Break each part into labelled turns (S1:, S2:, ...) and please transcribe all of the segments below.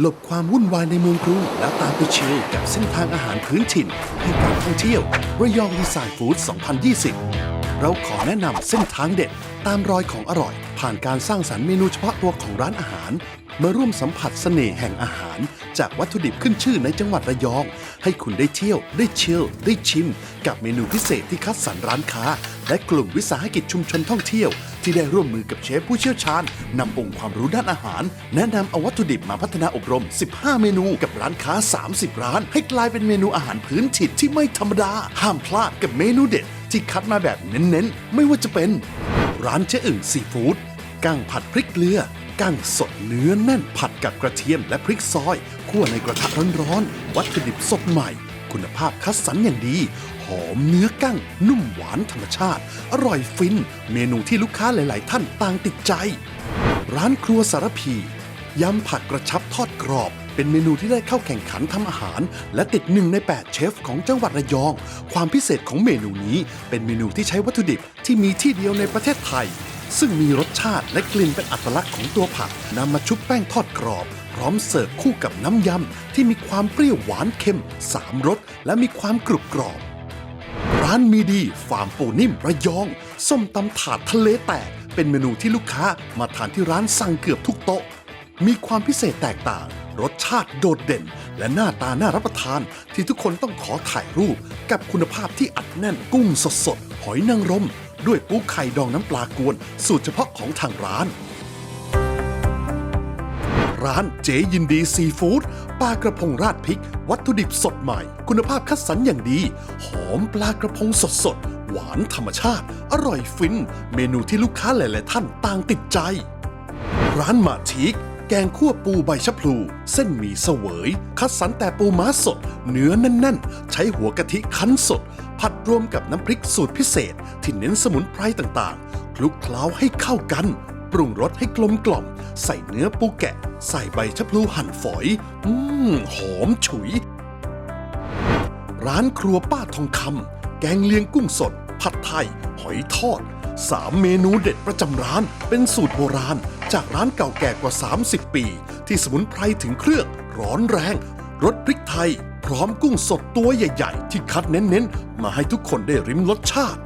S1: หลบความวุ่นวายในเมืองกรุงแล้วตามไปชิลกับเส้นทางอาหารพื้นถิ่น ให้การท่องเที่ยวระยองดีไซน์ฟู้ด 2020 เราขอแนะนำเส้นทางเด็ด ตามรอยของอร่อย ผ่านการสร้างสรรค์เมนูเฉพาะตัวของร้านอาหาร มาร่วมสัมผัสเสน่ห์แห่งอาหาร จากวัตถุดิบขึ้นชื่อในจังหวัดระยอง ให้คุณได้เที่ยวได้ชิลได้ชิม กับเมนูพิเศษที่คัดสรรร้านค้า และกลุ่มวิสาหกิจชุมชนท่องเที่ยว ที่ได้ร่วมมือกับเชฟผู้เชี่ยวชาญนำองค์ความรู้ด้านอาหาร แนะนำเอาวัตถุดิบมาพัฒนาอบรม 15 เมนูกับร้านค้า 30 ร้าน ให้กลายเป็นเมนูอาหารพื้นถิ่นที่ไม่ธรรมดา ห้ามพลาดกับเมนูเด็ด ที่คัดมาแบบเน้นๆ ไม่ว่าจะเป็น ร้านเจ๊อึ่งซีฟู้ดกั้งผัดพริกเกลือกั้งสดเนื้อแน่นผัดกับกระเทียมและพริกซอย คั่วในกระทะร้อนๆ วัตถุดิบสดใหม่ คุณภาพคัดสรรอย่างดี หอมเนื้อกั้ง นุ่มหวานธรรมชาติ อร่อยฟิน เมนูที่ลูกค้าหลาย ๆ ท่านต่างติดใจ ร้านครัวสารพียำผักกระชับทอดกรอบ เป็นเมนูที่ได้เข้าแข่งขันทำอาหาร และติดหนึ่งใน 8 เชฟของจังหวัดระยอง ความพิเศษของเมนูนี้ เป็นเมนูที่ใช้วัตถุดิบที่มีที่เดียวในประเทศไทยซึ่งมีรสชาติและกลิ่นเป็นอัตลักษณ์ของตัวผักนำมาชุบแป้งทอดกรอบ ร้อมเสิร์ฟคู่กับน้ำยำ ที่มีความเปรี้ยวหวานเค็มสามรสและมีความกรุบกรอบ ร้านมีดีฟาร์มปูนิ่มระยอง ส้มตำถาดทะเลแตก เป็นเมนูที่ลูกค้ามาทานที่ร้านสั่งเกือบทุกโต๊ะ มีความพิเศษแตกต่าง รสชาติโดดเด่น และหน้าตาน่ารับประทาน ที่ทุกคนต้องขอถ่ายรูป กับคุณภาพที่อัดแน่นกุ้งสดๆหอยนางรมด้วยปูไข่ดองน้ำปลากวน สูตรเฉพาะของทางร้าน ร้านเจยินดีซีฟู้ดปลากระพงราดพริก วัตถุดิบสดใหม่ คุณภาพคัดสรรอย่างดี หอมปลากระพงสดสดหวานธรรมชาติ อร่อยฟิน เมนูที่ลูกค้าหลาย ๆ ท่านต่างติดใจ ร้านมาทีกแกงคั่วปูใบชะพลู เส้นหมี่เสวย คัดสรรแต่ปูม้าสด เนื้อแน่น ๆ ใช้หัวกะทิคั้นสด ผัดรวมกับน้ำพริกสูตรพิเศษ ที่เน้นสมุนไพรต่าง ๆ คลุกเคล้าให้เข้ากัน ปรุงรสให้กลมกล่อม ใส่เนื้อปูแกะ ใส่ใบชะพลูหั่นฝอย อืมหอมฉุย ร้านครัวป้าทองคำแกงเลียงกุ้งสด ผัดไทย หอยทอดสามเมนูเด็ดประจำร้าน เป็นสูตรโบราณ จากร้านเก่าแก่กว่า 30 ปี ที่สมุนไพรถึงเครื่องร้อนแรงรสพริกไทย พร้อมกุ้งสดตัวใหญ่ ๆ ที่คัดเน้น ๆ มาให้ทุกคนได้ริมรสชาติ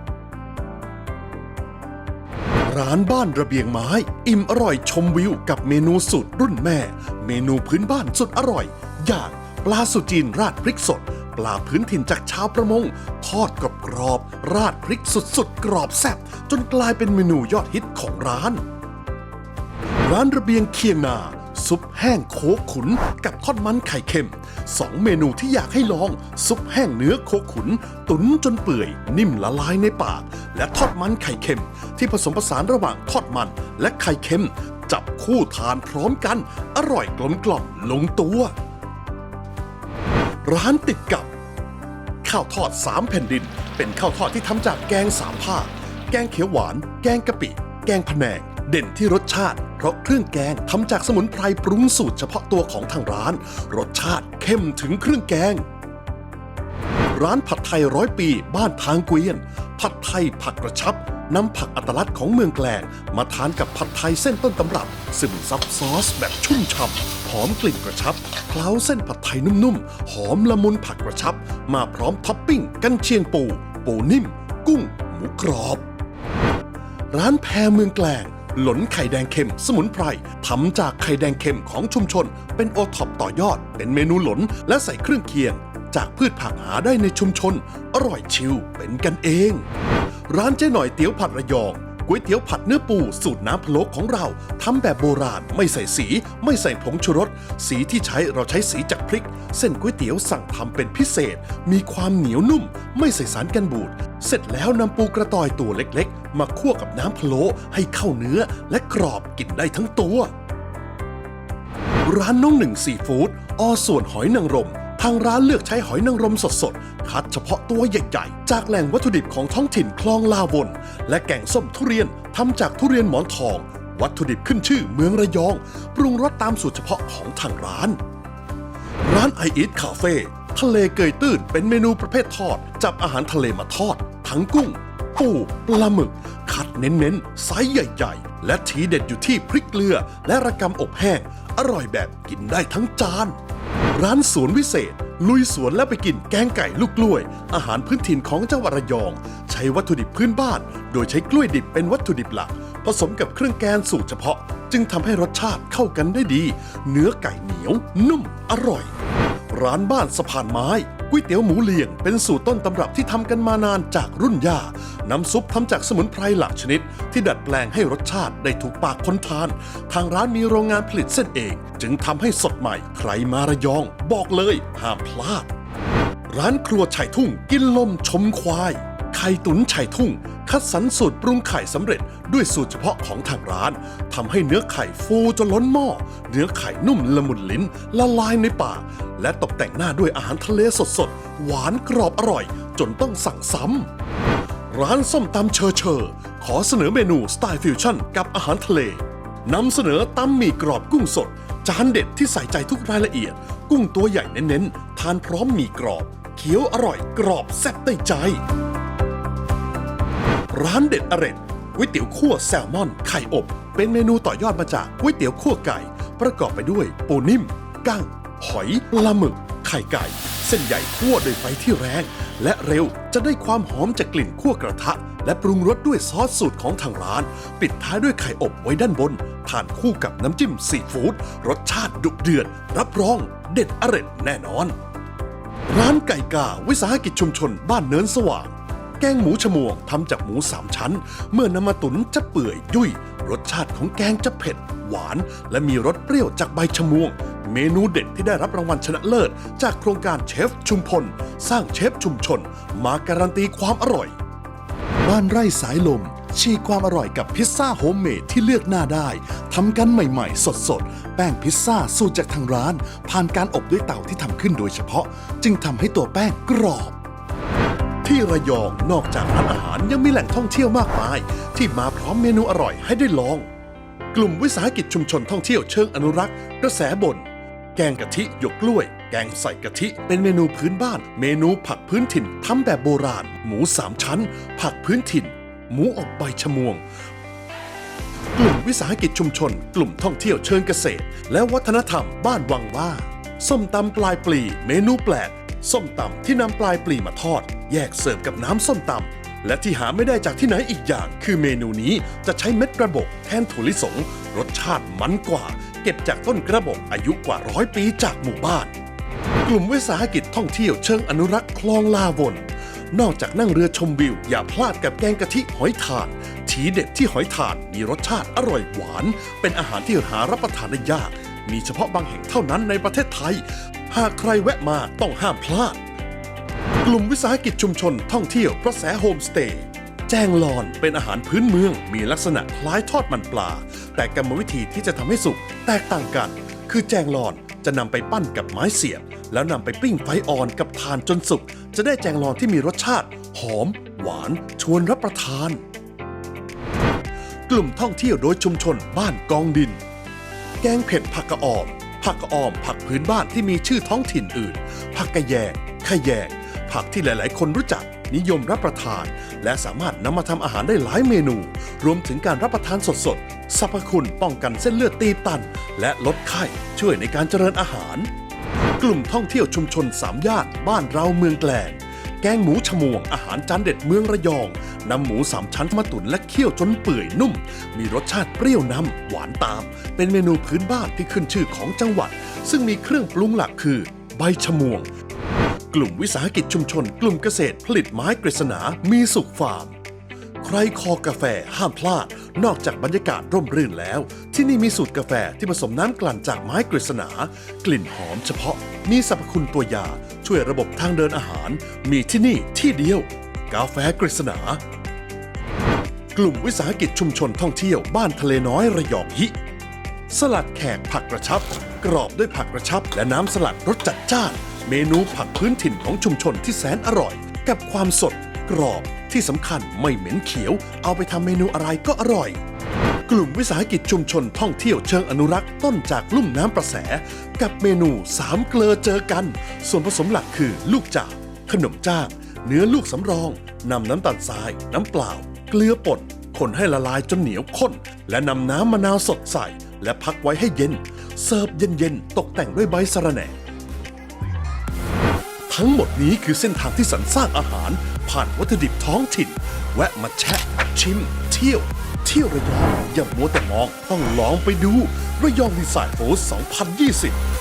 S1: ร้านบ้านระเบียงไม้ อิ่มอร่อยชมวิวกับเมนูสูตรรุ่นแม่ เมนูพื้นบ้านสุดอร่อย อย่างปลาสุจีนราดพริกสด ปลาพื้นถิ่นจากชาวประมง ทอดกรอบกรอบ ราดพริกสุดๆ กรอบแซ่บจนกลายเป็นเมนูยอดฮิตของร้าน ร้านระเบียงเคียงนา ซุปแห้งโคขุนกับทอดมันไข่เค็มสองเมนูที่อยากให้ลอง ซุปแห้งเนื้อโคขุน ตุ๋นจนเปื่อย นิ่มละลายในปาก และทอดมันไข่เค็ม ที่ผสมผสานระหว่างทอดมันและไข่เค็ม จับคู่ทานพร้อมกัน อร่อยกลมกล่อมลงตัว ร้านติดกับ ข้าวทอดสามแผ่นดิน เป็นข้าวทอดที่ทำจากแกงสามภาคแกงเขียวหวาน แกงกะปิ แกงพะแนง เด่นที่รสชาติ เพราะเครื่องแกงทำจากสมุนไพรปรุงสูตรเฉพาะตัวของทางร้าน รสชาติเข้มถึงเครื่องแกง ร้านผัดไทยร้อยปี บ้านทางเกวียน ผัดไทยผักกระชับนำผักอัตลักษณ์ของเมืองแกลงมาทานกับผัดไทยเส้นต้นตำรับซึมซับซอสแบบชุ่มฉ่ำหอมกลิ่นกระชับเคล้าเส้นผัดไทยนุ่มๆ หอมละมุนผักกระชับ มาพร้อมท็อปปิ้ง กันเชียงปู ปูนิ่ม กุ้ง หมูกรอบ ร้านแพรเมืองแกลง หลนไข่แดงเค็มสมุนไพรทำจากไข่แดงเค็มของชุมชน เป็นโอท็อปต่อยอด เป็นเมนูหลนและใส่เครื่องเคียง จากพืชผักหาได้ในชุมชน อร่อยชิลเป็นกันเอง ร้านเจ๊หน่อยเตี๋ยวผัดระยอง ก๋วยเตี๋ยวผัดเนื้อปูสูตรน้ำพะโล้ของเราทำแบบโบราณไม่ใส่สี ไม่ใส่ผงชูรส สีที่ใช้เราใช้สีจากพริก เส้นก๋วยเตี๋ยวสั่งทำเป็นพิเศษ มีความเหนียวนุ่ม ไม่ใส่สารกันบูด เสร็จแล้วนำปูกระต่อยตัวเล็กๆ มาคั่วกับน้ำพะโล้ให้เข้าเนื้อและกรอบกินได้ทั้งตัว ร้านน้องหนึ่งซีฟู้ดอส่วนหอยนางรม ทางร้านเลือกใช้หอยนางรมสดๆ คัดเฉพาะตัวใหญ่ๆ จากแหล่งวัตถุดิบของท้องถิ่นคลองลาวบนและแกงส้มทุเรียนทำจากทุเรียนหมอนทอง วัตถุดิบขึ้นชื่อเมืองระยอง ปรุงรสตามสูตรเฉพาะของทางร้าน ร้านไอ a อ t คาเฟ่ทะเลเกยตื้นเป็นเมนูประเภททอด จับอาหารทะเลมาทอด ทั้งกุ้ง ปูปลาหมึก คัดเน้นๆไซส์ใหญ่ๆ และทีเด็ดอยู่ที่พริกเกลือ และระกำอบแห้ง อร่อยแบบกินได้ทั้งจาน ร้านสวนวิเศษ ลุยสวนและไปกินแกงไก่ลูกกล้วย อาหารพื้นถิ่นของจังหวัดระยอง ใช้วัตถุดิบพื้นบ้าน โดยใช้กล้วยดิบเป็นวัตถุดิบหลัก ผสมกับเครื่องแกงสูตรเฉพาะ จึงทำให้รสชาติเข้ากันได้ดี เนื้อไก่เหนียว นุ่มอร่อย ร้านบ้านสะพานไม้ ก๋วยเตี๋ยวหมูเลียง เป็นสูตรต้นตำรับที่ทำกันมานานจากรุ่นย่า น้ำซุปทำจากสมุนไพรหลากชนิด ที่ดัดแปลงให้รสชาติได้ถูกปากคนทาน ทางร้านมีโรงงานผลิตเส้นเอง จึงทำให้สดใหม่ ใครมาระยอง บอกเลยห้ามพลาด ร้านครัวไฉทุ่งกินลมชมควาย ไข่ตุ๋นไฉทุ่ง คัดสรรสูตรปรุงไข่สำเร็จด้วยสูตรเฉพาะของทางร้านทำให้เนื้อไข่ฟูจนล้นหม้อ เนื้อไข่นุ่มละมุนลิ้นละลายในปากและตกแต่งหน้าด้วยอาหารทะเลสดๆ หวานกรอบอร่อย จนต้องสั่งซ้ำร้านส้มตำเชอเชอ ขอเสนอเมนูสไตล์ฟิวชั่นกับอาหารทะเลนำเสนอตำหมี่กรอบกุ้งสด จานเด็ดที่ใส่ใจทุกรายละเอียด กุ้งตัวใหญ่เน้นๆ ทานพร้อมหมี่กรอบเคี้ยวอร่อยกรอบแซ่บได้ใจ ร้านเด็ดอร่อยก๋วยเตี๋ยวคั่วแซลมอนไข่อบ เป็นเมนูต่อยอดมาจากก๋วยเตี๋ยวคั่วไก่ ประกอบไปด้วยปูนิ่มกั้ง หอยปลาหมึก ไข่ไก่ เส้นใหญ่คั่วด้วยไฟที่แรง และเร็วจะได้ความหอมจากกลิ่นคั่วกระทะ และปรุงรสด้วยซอสสูตรของทางร้าน ปิดท้ายด้วยไข่อบไว้ด้านบน ทานคู่กับน้ำจิ้มซีฟู้ดรสชาติดุเดือด รับรอง เด็ดอร่อยแน่นอน ร้านไก่กาวิสาหกิจชุมชน บ้านเนินสว่าง แกงหมูชมวงทำจากหมูสามชั้น เมื่อนำมาตุ๋นจะเปื่อยยุ่ย รสชาติของแกงจะเผ็ด หวาน และมีรสเปรี้ยวจากใบชมวง เมนูเด็ดที่ได้รับรางวัลชนะเลิศ จากโครงการเชฟชุมพล สร้างเชฟชุมชน มาการันตีความอร่อย บ้านไร่สายลม ชีความอร่อยกับพิซซ่าโฮมเมดที่เลือกหน้าได้ทำกันใหม่ๆ สดๆ แป้งพิซซ่าสูตรจากทางร้าน ผ่านการอบด้วยเตาที่ทำขึ้นโดยเฉพาะ จึงทำให้ตัวแป้งกรอบ ที่ระยองนอกจากร้านอาหารยังมีแหล่งท่องเที่ยวมากมาย ที่มาพร้อมเมนูอร่อยให้ได้ลอง กลุ่มวิสาหกิจชุมชนท่องเที่ยวเชิงอนุรักษ์ กระแสบน แกงกะทิหยกกล้วย แกงใส่กะทิเป็นเมนูพื้นบ้าน เมนูผักพื้นถิ่นทำแบบโบราณ หมูสามชั้น ผักพื้นถิ่น หมูอบใบชะมวงกลุ่มวิสาหกิจชุมชน กลุ่มท่องเที่ยวเชิงเกษตร และวัฒนธรรมบ้านวังว่า ส้มตำปลายปลี เมนูแปลก ส้มตำที่นำปลายปลีมาทอด แยกเสิร์ฟกับน้ำส้มตำและที่หาไม่ได้จากที่ไหนอีกอย่าง คือเมนูนี้จะใช้เม็ดกระบอกแทนถั่วลิสง รสชาติมันกว่า เก็บจากต้นกระบอกอายุกว่าร้อยปีจากหมู่บ้าน กลุ่มวิสาหกิจท่องเที่ยวเชิงอนุรักษ์คลองลาวนนอกจากนั่งเรือชมวิว อย่าพลาดกับแกงกะทิหอยทานทีเด็ดที่หอยทานมีรสชาติอร่อยหวาน เป็นอาหารที่หารับประทานได้ยาก มีเฉพาะบางแห่งเท่านั้นในประเทศไทย หากใครแวะมาต้องห้ามพลาด กลุ่มวิสาหกิจชุมชนท่องเที่ยวกระแสโฮมสเตย์แจงลอนเป็นอาหารพื้นเมืองมีลักษณะคล้ายทอดมันปลา แต่กรรมวิธีที่จะทำให้สุกแตกต่างกัน คือแจงลอนจะนำไปปั้นกับไม้เสียบ แล้วนำไปปิ้งไฟอ่อนกับทานจนสุก จะได้แจงลอนที่มีรสชาติ หอม หวาน ชวนรับประทาน กลุ่มท่องเที่ยวโดยชุมชนบ้านกองดิน แกงเผ็ดผักกระออม ผักกะออม ผักพื้นบ้านที่มีชื่อท้องถิ่นอื่น ผักกะแยงขะแยง ผักที่หลาย ๆ คนรู้จัก นิยมรับประทาน และสามารถนำมาทำอาหารได้หลายเมนู รวมถึงการรับประทานสด ๆ สรรพคุณป้องกันเส้นเลือดตีบตัน และลดไข้ ช่วยในการเจริญอาหาร กลุ่มท่องเที่ยวชุมชนสามย่านบ้านเราเมืองแกลง แกงหมูชมวงอาหารจานเด็ดเมืองระยองนำหมูสามชั้นมาตุ๋นและเคี่ยวจนเปื่อยนุ่ม มีรสชาติเปรี้ยวนำหวานตาม เป็นเมนูพื้นบ้านที่ขึ้นชื่อของจังหวัด ซึ่งมีเครื่องปรุงหลักคือ ใบชมวง กลุ่มวิสาหกิจชุมชน กลุ่มเกษตรผลิตไม้กฤษณามีสุขฟาร์ม ใครคอกาแฟห้ามพลาด นอกจากบรรยากาศร่มรื่นแล้ว ที่นี่มีสูตรกาแฟที่ผสมน้ำกลั่นจากไม้กฤษณา กลิ่นหอมเฉพาะ มีสรรพคุณตัวยา ช่วยระบบทางเดินอาหาร มีที่นี่ที่เดียว กาแฟกฤษณากลุ่มวิสาหกิจชุมชนท่องเที่ยวบ้านทะเลน้อยระยองฮิ สลัดแขกผักกระชับ กรอบด้วยผักกระชับ และน้ำสลัดรสจัดจ้าน เมนูผักพื้นถิ่นของชุมชนที่แสนอร่อย กับความสด กรอบ ที่สำคัญไม่เหม็นเขียว เอาไปทำเมนูอะไรก็อร่อย กลุ่มวิสาหกิจชุมชนท่องเที่ยวเชิงอนุรักษ์ต้นจากลุ่มน้ำประแส กับเมนูสามเกลอเจอกัน ส่วนผสมหลักคือลูกจาก ขนมจ้างเนื้อลูกสำรองนำน้ำตาลทราย น้ำเปล่า เกลือป่นคนให้ละลายจนเหนียวข้น และนำน้ำมะนาวสดใส่ และพักไว้ให้เย็น เสิร์ฟเย็นๆ ตกแต่งด้วยใบสะระแหน่ ทั้งหมดนี้คือเส้นทางที่สรรสร้างอาหาร ผ่านวัตถุดิบท้องถิ่น แวะมาแชะ ชิม เที่ยว เที่ยวระยองอย่ามัวแต่มองต้องลองไปดูระยองดีไซน์โฟร์2020